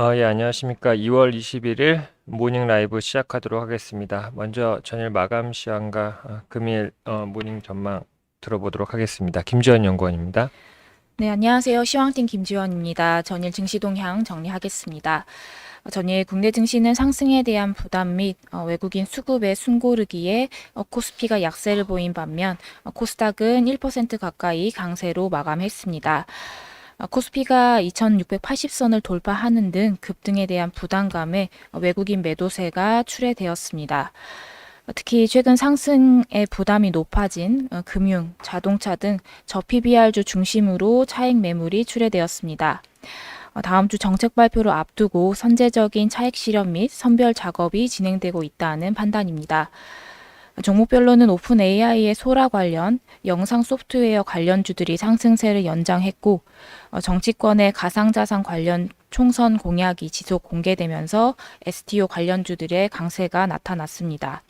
어, 예, 안녕하십니까. 2월 21일 모닝 라이브 시작하도록 하겠습니다. 먼저 전일 마감 시황과 어, 금일 어, 모닝 전망 들어보도록 하겠습니다. 김지현 연구원입니다. 네, 안녕하세요. 시황팀 김지원입니다. 전일 증시 동향 정리하겠습니다. 어, 전일 국내 증시는 상승에 대한 부담 및 어, 외국인 수급의 숨고르기에 어, 코스피가 약세를 보인 반면 어, 코스닥은 1% 가까이 강세로 마감했습니다. 어, 코스피가 2680선을 돌파하는 등 급등에 대한 부담감에 어, 외국인 매도세가 출회되었습니다. 어, 특히 최근 상승의 부담이 높아진 어, 금융, 자동차 등 저PBR주 중심으로 차익 매물이 출회되었습니다. 어, 다음 주 정책 발표를 앞두고 선제적인 차익 실현 및 선별 작업이 진행되고 있다는 판단입니다. 종목별로는 오픈 AI의 소라 관련, 영상 소프트웨어 관련주들이 상승세를 연장했고, 어, 정치권의 가상자산 관련 총선 공약이 지속 공개되면서 STO 관련주들의 강세가 나타났습니다.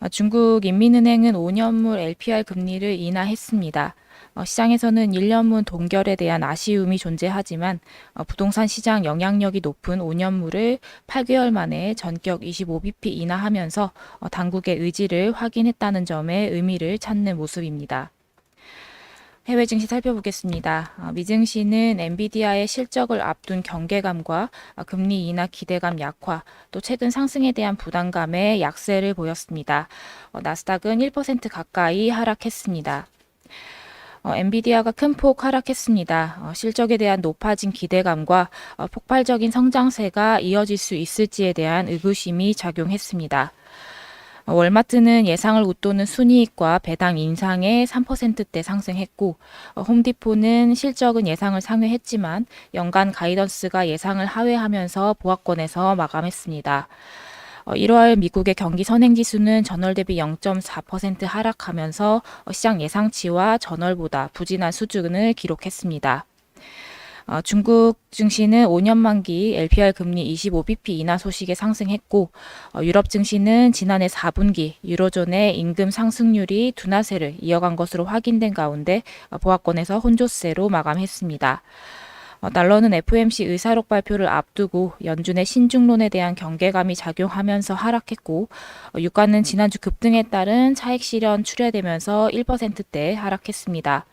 어, 중국 인민은행은 5년물 LPR 금리를 인하했습니다. 어, 시장에서는 1년물 동결에 대한 아쉬움이 존재하지만 어, 부동산 시장 영향력이 높은 5년물을 8개월 만에 전격 25bp 인하하면서 어, 당국의 의지를 확인했다는 점에 의미를 찾는 모습입니다. 해외 증시 살펴보겠습니다. 어, 미증시는 엔비디아의 실적을 앞둔 경계감과 어, 금리 인하 기대감 약화, 또 최근 상승에 대한 부담감에 약세를 보였습니다. 어, 나스닥은 1% 가까이 하락했습니다. 어, 엔비디아가 큰 폭 하락했습니다. 어, 실적에 대한 높아진 기대감과 어, 폭발적인 성장세가 이어질 수 있을지에 대한 의구심이 작용했습니다. 어, 월마트는 예상을 웃도는 순이익과 배당 인상에 3%대 상승했고 어, 홈디포는 실적은 예상을 상회했지만 연간 가이던스가 예상을 하회하면서 보합권에서 마감했습니다. 어, 1월 미국의 경기 선행 지수는 전월 대비 0.4% 하락하면서 어, 시장 예상치와 전월보다 부진한 수준을 기록했습니다. 어, 중국 증시는 5년 만기 LPR 금리 25bp 인하 소식에 상승했고 어, 유럽 증시는 지난해 4분기 유로존의 임금 상승률이 둔화세를 이어간 것으로 확인된 가운데 어, 보합권에서 혼조세로 마감했습니다. 어, 달러는 FOMC 의사록 발표를 앞두고 연준의 신중론에 대한 경계감이 작용하면서 하락했고 어, 유가는 지난주 급등에 따른 차익 실현 출회되면서 1%대 하락했습니다.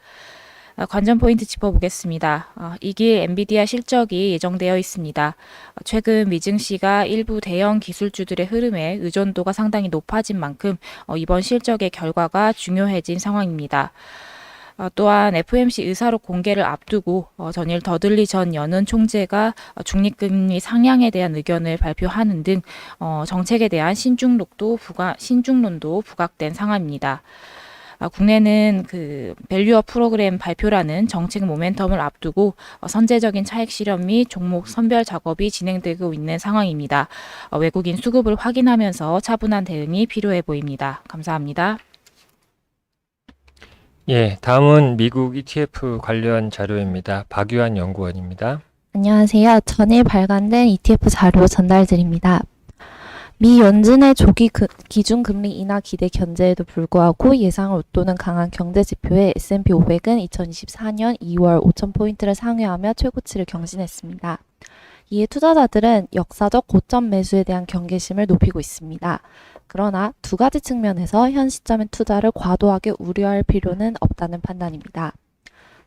어, 관전 포인트 짚어보겠습니다. 어, 이길 엔비디아 실적이 예정되어 있습니다. 어, 최근 미증시가 일부 대형 기술주들의 흐름에 의존도가 상당히 높아진 만큼 어, 이번 실적의 결과가 중요해진 상황입니다. 어, 또한 FOMC 의사록 공개를 앞두고 어, 전일 더들리 전 연은 총재가 어, 중립금리 상향에 대한 의견을 발표하는 등 어, 정책에 대한 신중론도 부각, 신중론도 부각된 상황입니다. 아, 국내는 그 밸류업 프로그램 발표라는 정책 모멘텀을 앞두고 어, 선제적인 차익 실현 및 종목 선별 작업이 진행되고 있는 상황입니다. 어, 외국인 수급을 확인하면서 차분한 대응이 필요해 보입니다. 감사합니다. 예, 다음은 미국 ETF 관련 자료입니다. 박유한 연구원입니다. 안녕하세요. 전일 발간된 ETF 자료 전달드립니다. 미 연준의 조기 그- 기준 금리 인하 기대 견제에도 불구하고 예상을 웃도는 강한 경제 지표에 S&P 500은 2024년 2월 5,000포인트를 상회하며 최고치를 경신했습니다. 이에 투자자들은 역사적 고점 매수에 대한 경계심을 높이고 있습니다. 그러나 두 가지 측면에서 현 시점의 투자를 과도하게 우려할 필요는 없다는 판단입니다.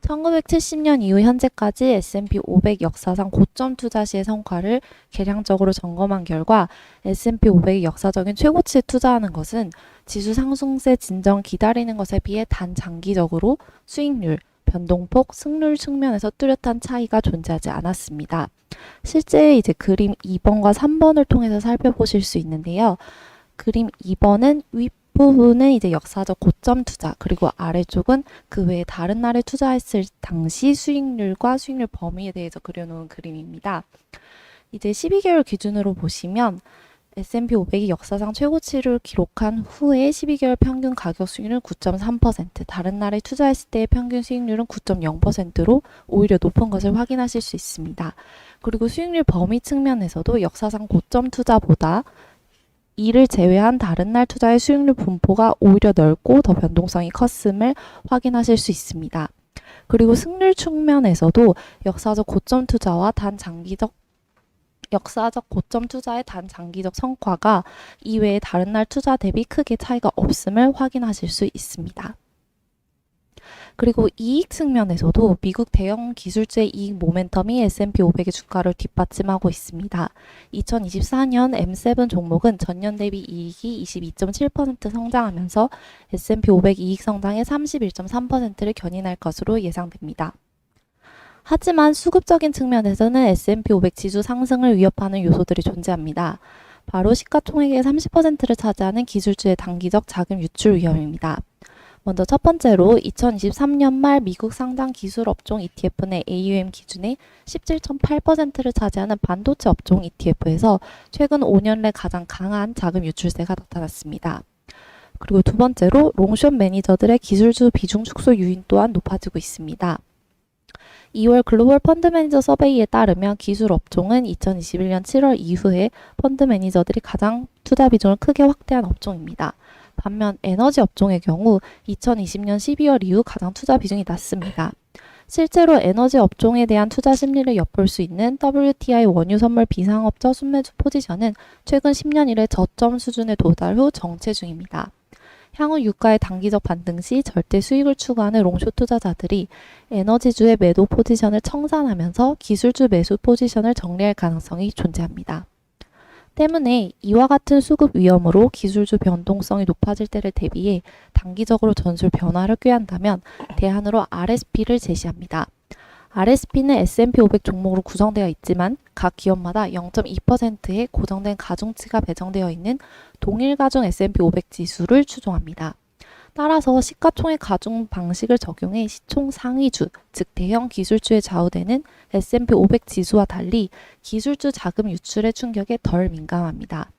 1970년 이후 현재까지 S&P 500 역사상 고점 투자 시의 성과를 계량적으로 점검한 결과 S&P 500이 역사적인 최고치에 투자하는 것은 지수 상승세 진정 기다리는 것에 비해 단장기적으로 수익률, 변동폭, 승률 측면에서 뚜렷한 차이가 존재하지 않았습니다. 실제 이제 그림 2번과 3번을 통해서 살펴보실 수 있는데요. 그림 2번은 윗부분은 이제 역사적 고점 투자, 그리고 아래쪽은 그 외에 다른 날에 투자했을 당시 수익률과 수익률 범위에 대해서 그려놓은 그림입니다. 이제 12개월 기준으로 보시면 S&P 500이 역사상 최고치를 기록한 후에 12개월 평균 가격 수익률은 9.3%, 다른 날에 투자했을 때의 평균 수익률은 9.0%로 오히려 높은 것을 확인하실 수 있습니다. 그리고 수익률 범위 측면에서도 역사상 고점 투자보다 이를 제외한 다른 날 투자의 수익률 분포가 오히려 넓고 더 변동성이 컸음을 확인하실 수 있습니다. 그리고 승률 측면에서도 역사적 고점 투자와 단 장기적 역사적 고점 투자의 단 장기적 성과가 이외에 다른 날 투자 대비 크게 차이가 없음을 확인하실 수 있습니다. 그리고 이익 측면에서도 미국 대형 기술주의 이익 모멘텀이 S&P 500의 주가를 뒷받침하고 있습니다. 2024년 M7 종목은 전년 대비 이익이 22.7% 성장하면서 S&P 500 이익 성장의 31.3%를 견인할 것으로 예상됩니다. 하지만 수급적인 측면에서는 S&P 500 지수 상승을 위협하는 요소들이 존재합니다. 바로 시가총액의 30%를 차지하는 기술주의 단기적 자금 유출 위험입니다. 먼저 첫 번째로 2023년 말 미국 상장 기술 업종 ETF 내 AUM 기준의 17.8%를 차지하는 반도체 업종 ETF에서 최근 5년 내 가장 강한 자금 유출세가 나타났습니다. 그리고 두 번째로 롱숏 매니저들의 기술주 비중 축소 유인 또한 높아지고 있습니다. 2월 글로벌 펀드 매니저 서베이에 따르면 기술 업종은 2021년 7월 이후에 펀드 매니저들이 가장 투자 비중을 크게 확대한 업종입니다. 반면 에너지 업종의 경우 2020년 12월 이후 가장 투자 비중이 낮습니다. 실제로 에너지 업종에 대한 투자 심리를 엿볼 수 있는 WTI 원유 선물 비상업적 순매수 포지션은 최근 10년 이래 저점 수준에 도달 후 정체 중입니다. 향후 유가의 단기적 반등 시 절대 수익을 추구하는 롱숏 투자자들이 에너지주의 매도 포지션을 청산하면서 기술주 매수 포지션을 정리할 가능성이 존재합니다. 때문에 이와 같은 수급 위험으로 기술주 변동성이 높아질 때를 대비해 단기적으로 전술 변화를 꾀한다면 대안으로 RSP를 제시합니다. RSP는 S&P 500 종목으로 구성되어 있지만 각 기업마다 0.2%의 고정된 가중치가 배정되어 있는 동일 가중 S&P 500 지수를 추종합니다. 따라서 시가총액 가중 방식을 적용해 시총 상위주, 즉 대형 기술주에 좌우되는 S&P 500 지수와 달리 기술주 자금 유출의 충격에 덜 민감합니다.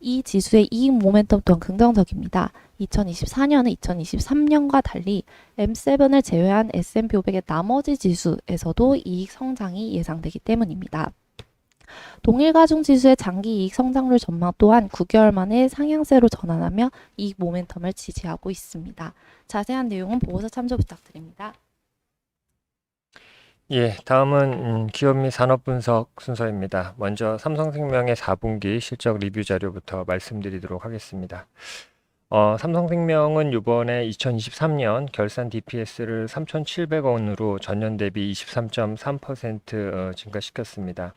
이 지수의 이익 모멘텀 또한 긍정적입니다. 2024년은 2023년과 달리 M7을 제외한 S&P 500의 나머지 지수에서도 이익 성장이 예상되기 때문입니다. 동일 가중 지수의 장기 이익 성장률 전망 또한 9개월 만에 상향세로 전환하며 이익 모멘텀을 지지하고 있습니다. 자세한 내용은 보고서 참조 부탁드립니다. 예, 다음은 음, 기업 및 산업 분석 순서입니다. 먼저 삼성생명의 4분기 실적 리뷰 자료부터 말씀드리도록 하겠습니다. 어, 삼성생명은 이번에 2023년 결산 DPS를 3,700원으로 전년 대비 23.3% 어, 증가시켰습니다.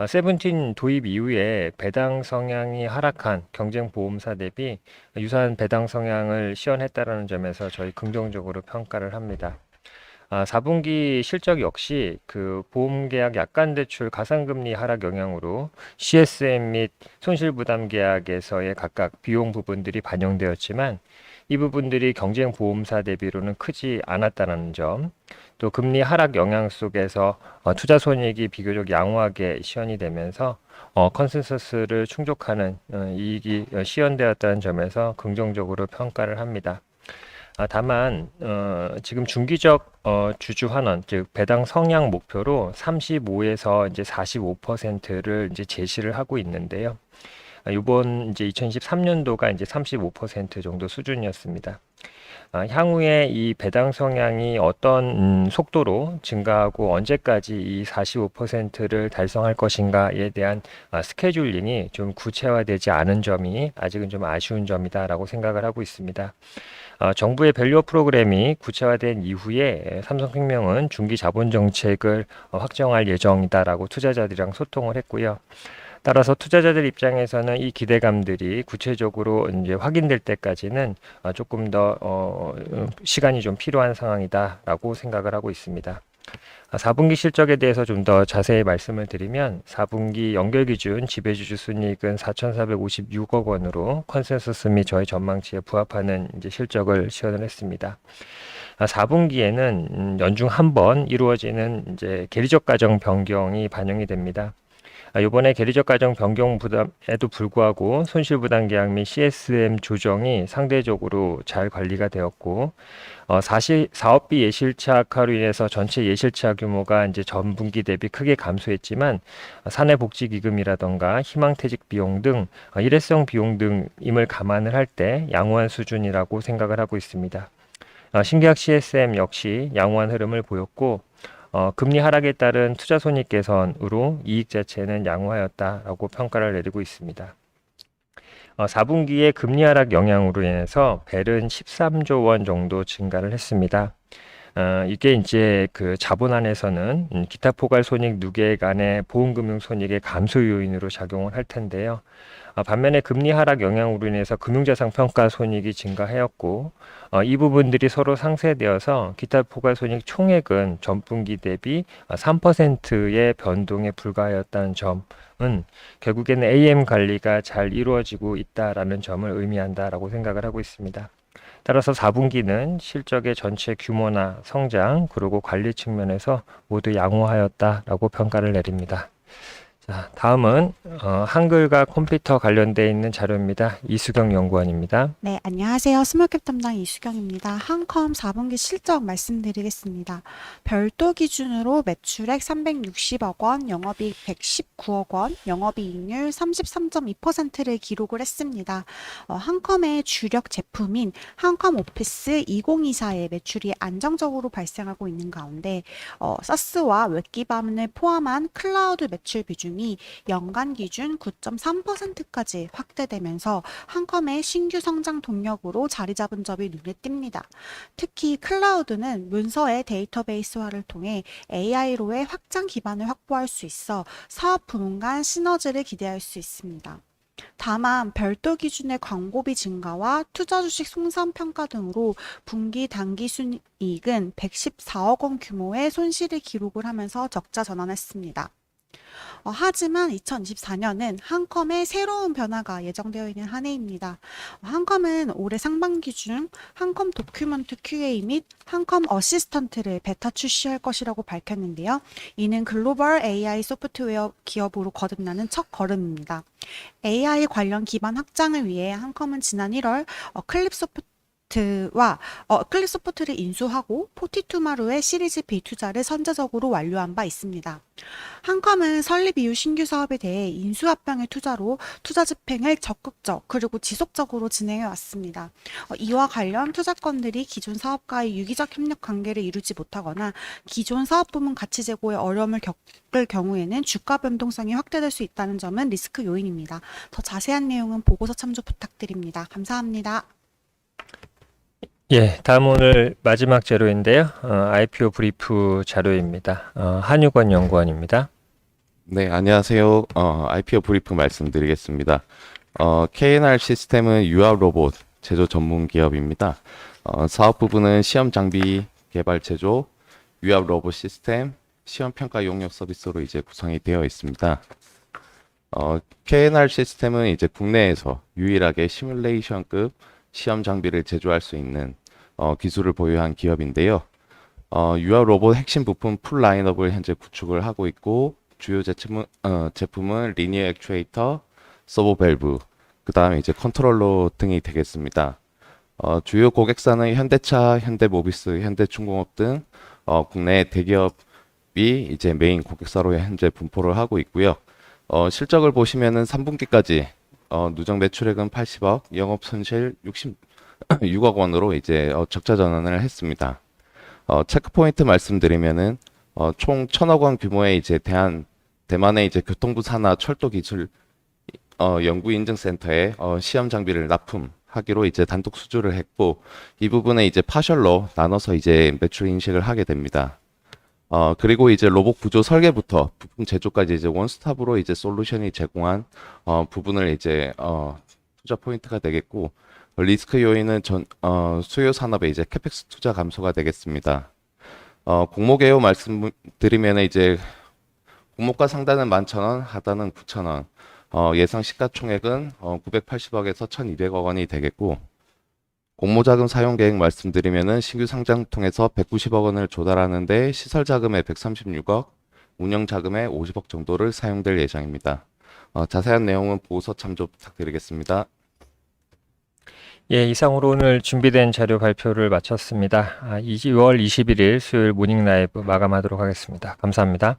어, 세븐틴 도입 이후에 배당 성향이 하락한 경쟁 보험사 대비 유사한 배당 성향을 시연했다라는 점에서 저희 긍정적으로 평가를 합니다. 아, 4분기 실적 역시 그 보험계약 약관 대출 가상금리 하락 영향으로 CSM 및 손실부담 계약에서의 각각 비용 부분들이 반영되었지만 이 부분들이 경쟁 보험사 대비로는 크지 않았다는 점, 또 금리 하락 영향 속에서 어, 투자 손익이 비교적 양호하게 시현이 되면서 어, 컨센서스를 충족하는 어, 이익이 어, 시현되었다는 점에서 긍정적으로 평가를 합니다. 아, 다만 어, 지금 중기적 어, 주주 환원, 즉 배당 성향 목표로 35에서 이제 45%를 이제 제시를 하고 있는데요. 아, 이번 이제 2023년도가 이제 35% 정도 수준이었습니다. 아, 향후에 이 배당 성향이 어떤 음, 속도로 증가하고 언제까지 이 45%를 달성할 것인가에 대한 아, 스케줄링이 좀 구체화되지 않은 점이 아직은 좀 아쉬운 점이다라고 생각을 하고 있습니다. 어, 정부의 밸류업 프로그램이 구체화된 이후에 삼성생명은 중기 자본 정책을 어, 확정할 예정이다라고 투자자들이랑 소통을 했고요. 따라서 투자자들 입장에서는 이 기대감들이 구체적으로 이제 확인될 때까지는 어, 조금 더 어, 어, 시간이 좀 필요한 상황이다라고 생각을 하고 있습니다. 아, 4분기 실적에 대해서 좀 더 자세히 말씀을 드리면 4분기 연결 기준 지배주주 순이익은 4,456억 원으로 컨센서스 및 저희 전망치에 부합하는 이제 실적을 시현을 했습니다. 아, 4분기에는 음, 연중 한 번 이루어지는 이제 계리적 가정 변경이 반영이 됩니다. 아, 이번에 계리적 가정 변경 부담에도 불구하고 손실 부담 계약 및 CSM 조정이 상대적으로 잘 관리가 되었고 어, 사실 사업비 예실차 악화로 인해서 전체 예실차 규모가 이제 전 분기 대비 크게 감소했지만 어, 사내 복지 기금이라던가 희망 퇴직 비용 등 어, 일회성 비용 등임을 감안을 할 때 양호한 수준이라고 생각을 하고 있습니다. 어, 신계약 CSM 역시 양호한 흐름을 보였고 어, 금리 하락에 따른 투자 손익 개선으로 이익 자체는 양호하였다라고 평가를 내리고 있습니다. 어, 4분기에 금리 하락 영향으로 인해서 벨은 13조 원 정도 증가를 했습니다. 어, 이게 이제 그 자본 안에서는 음, 기타 포괄 손익 누계액 안에 보험금융 손익의 감소 요인으로 작용을 할 텐데요. 어, 반면에 금리 하락 영향으로 인해서 금융자산 평가 손익이 증가하였고 어, 이 부분들이 서로 상쇄되어서 기타 포괄 손익 총액은 전분기 대비 3%의 변동에 불과하였다는 점은 결국에는 AM 관리가 잘 이루어지고 있다라는 점을 의미한다라고 생각을 하고 있습니다. 따라서 4분기는 실적의 전체 규모나 성장 그리고 관리 측면에서 모두 양호하였다라고 평가를 내립니다. 자, 다음은 어, 한글과 컴퓨터 관련돼 있는 자료입니다. 이수경 연구원입니다. 네, 안녕하세요. 스몰캡 담당 이수경입니다. 한컴 4분기 실적 말씀드리겠습니다. 별도 기준으로 매출액 360억 원, 영업이익 119억 원, 영업이익률 33.2%를 기록을 했습니다. 어, 한컴의 주력 제품인 한컴 오피스 2024의 매출이 안정적으로 발생하고 있는 가운데 어, 서스와 웹 기반을 포함한 클라우드 매출 비중이 연간 기준 9.3%까지 확대되면서 한컴의 신규 성장 동력으로 자리 잡은 점이 눈에 띕니다. 특히 클라우드는 문서의 데이터베이스화를 통해 AI로의 확장 기반을 확보할 수 있어 사업 부문 간 시너지를 기대할 수 있습니다. 다만 별도 기준의 광고비 증가와 투자 주식 송산 평가 등으로 분기 단기 순이익은 114억 원 규모의 손실을 기록을 하면서 적자 전환했습니다. 어, 하지만 2024년은 한컴의 새로운 변화가 예정되어 있는 한 해입니다. 어, 한컴은 올해 상반기 중 한컴 도큐먼트 QA 및 한컴 어시스턴트를 베타 출시할 것이라고 밝혔는데요. 이는 글로벌 AI 소프트웨어 기업으로 거듭나는 첫 걸음입니다. AI 관련 기반 확장을 위해 한컴은 지난 1월 어, 클립 소프트 와 어, 클립 소프트를 인수하고 포티투마루의 시리즈 B 투자를 선제적으로 완료한 바 있습니다. 한컴은 설립 이후 신규 사업에 대해 인수합병의 투자로 투자 집행을 적극적 그리고 지속적으로 진행해 왔습니다. 어, 이와 관련 투자건들이 기존 사업과의 유기적 협력 관계를 이루지 못하거나 기존 사업 부문 가치 제고에 어려움을 겪을 경우에는 주가 변동성이 확대될 수 있다는 점은 리스크 요인입니다. 더 자세한 내용은 보고서 참조 부탁드립니다. 감사합니다. 예, 다음 오늘 마지막 자료인데요. 어, IPO 브리프 자료입니다. 어, 한유권 연구원입니다. 네, 안녕하세요. 어, IPO 브리프 말씀드리겠습니다. 어, KNR 시스템은 유압 로봇 제조 전문 기업입니다. 어, 사업 부분은 시험 장비 개발 제조, 유압 로봇 시스템, 시험 평가 용역 서비스로 이제 구성이 되어 있습니다. 어, KNR 시스템은 이제 국내에서 유일하게 시뮬레이션급 시험 장비를 제조할 수 있는 어, 기술을 보유한 기업인데요. 어, 유압 로봇 핵심 부품 풀 라인업을 현재 구축을 하고 있고 주요 제품은, 어, 제품은 리니어 액추에이터, 서버 밸브, 그 다음에 이제 컨트롤러 등이 되겠습니다. 어, 주요 고객사는 현대차, 현대모비스, 현대중공업 등 어, 국내 대기업이 이제 메인 고객사로 현재 분포를 하고 있고요. 어, 실적을 보시면은 3분기까지 어, 누적 매출액은 80억, 영업 손실 66억 원으로 이제 어, 적자 전환을 했습니다. 어, 체크 포인트 말씀드리면은 어, 총 1,000억 원 규모의 이제 대한 대만의 이제 교통부 산하 철도 기술 어, 연구 인증 센터에 어, 시험 장비를 납품하기로 이제 단독 수주를 했고 이 부분에 이제 파셜로 나눠서 이제 매출 인식을 하게 됩니다. 어, 그리고 이제 로봇 구조 설계부터 부품 제조까지 이제 원스톱으로 이제 솔루션이 제공한 어, 부분을 이제 어, 투자 포인트가 되겠고 리스크 요인은 전 어, 수요 산업의 이제 캐펙스 투자 감소가 되겠습니다. 어, 공모 개요 말씀드리면 이제 공모가 상단은 11,000원, 하단은 9,000원. 어, 예상 시가총액은 어, 980억에서 1,200억 원이 되겠고 공모자금 사용 계획 말씀드리면은 신규 상장 통해서 190억 원을 조달하는데 시설 자금의 136억, 운영 자금의 50억 정도를 사용될 예정입니다. 어, 자세한 내용은 보고서 참조 부탁드리겠습니다. 예, 이상으로 오늘 준비된 자료 발표를 마쳤습니다. 아, 2월 21일 수요일 모닝 라이브 마감하도록 하겠습니다. 감사합니다.